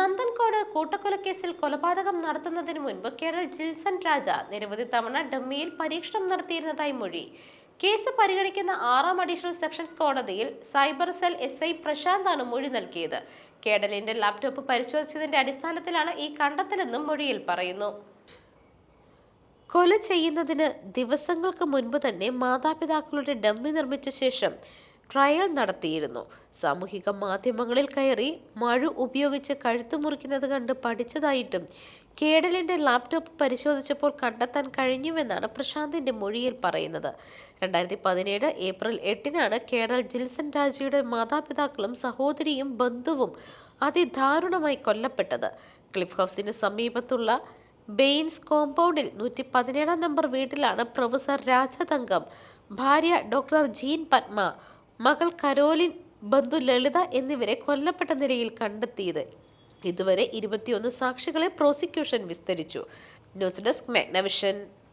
നന്ദൻകോട് കൂട്ടക്കൊലക്കേസിൽ കൊലപാതകം നടത്തുന്നതിന് മുൻപ് കേണൽ ജിൽസൺ രാജ നിരവധി തവണ ഡമ്മിയിൽ പരീക്ഷണം നടത്തിയിരുന്നതായി മൊഴി. കേസ് പരിഗണിക്കുന്ന ആറാം അഡീഷണൽ സെഷൻസ് കോടതിയിൽ സൈബർ സെൽ എസ് ഐ പ്രശാന്താണ് മൊഴി നൽകിയത്. കേഡലിന്റെ ലാപ്ടോപ്പ് പരിശോധിച്ചതിന്റെ അടിസ്ഥാനത്തിലാണ് ഈ കണ്ടെത്തലെന്നും മൊഴിയിൽ പറയുന്നു. കൊല ചെയ്യുന്നതിന് ദിവസങ്ങൾക്ക് മുൻപ് തന്നെ മാതാപിതാക്കളുടെ ഡമ്മി നിർമ്മിച്ച ശേഷം ട്രയൽ നടത്തിയിരുന്നു. സാമൂഹിക മാധ്യമങ്ങളിൽ കയറി മഴ ഉപയോഗിച്ച് കഴുത്തു മുറിക്കുന്നത് കണ്ട് പഠിച്ചതായിട്ടും കേഡലിന്റെ ലാപ്ടോപ്പ് പരിശോധിച്ചപ്പോൾ കണ്ടെത്താൻ കഴിഞ്ഞുവെന്നാണ് പ്രശാന്തിന്റെ മൊഴിയിൽ പറയുന്നത്. രണ്ടായിരത്തി പതിനേഴ് ഏപ്രിൽ എട്ടിനാണ് കേഡൽ ജിൽസൺ രാജയുടെ മാതാപിതാക്കളും സഹോദരിയും ബന്ധുവും അതിദാരുണമായി കൊല്ലപ്പെട്ടത്. ക്ലിഫ് ഹൗസിന് സമീപത്തുള്ള ബെയിൻസ് കോമ്പൗണ്ടിൽ നൂറ്റി പതിനേഴാം നമ്പർ വീട്ടിലാണ് പ്രൊഫസർ രാജതങ്കം. ഭാര്യ ഡോക്ടർ ജീൻ പത്മ മകൾ കരോലിൻ ബന്ധു ലളിത എന്നിവരെ കൊല്ലപ്പെട്ട നിലയിൽ കണ്ടെത്തിയത്. ഇതുവരെ ഇരുപത്തിയൊന്ന് സാക്ഷികളെ പ്രോസിക്യൂഷൻ വിസ്തരിച്ചു. News desk Magnavision.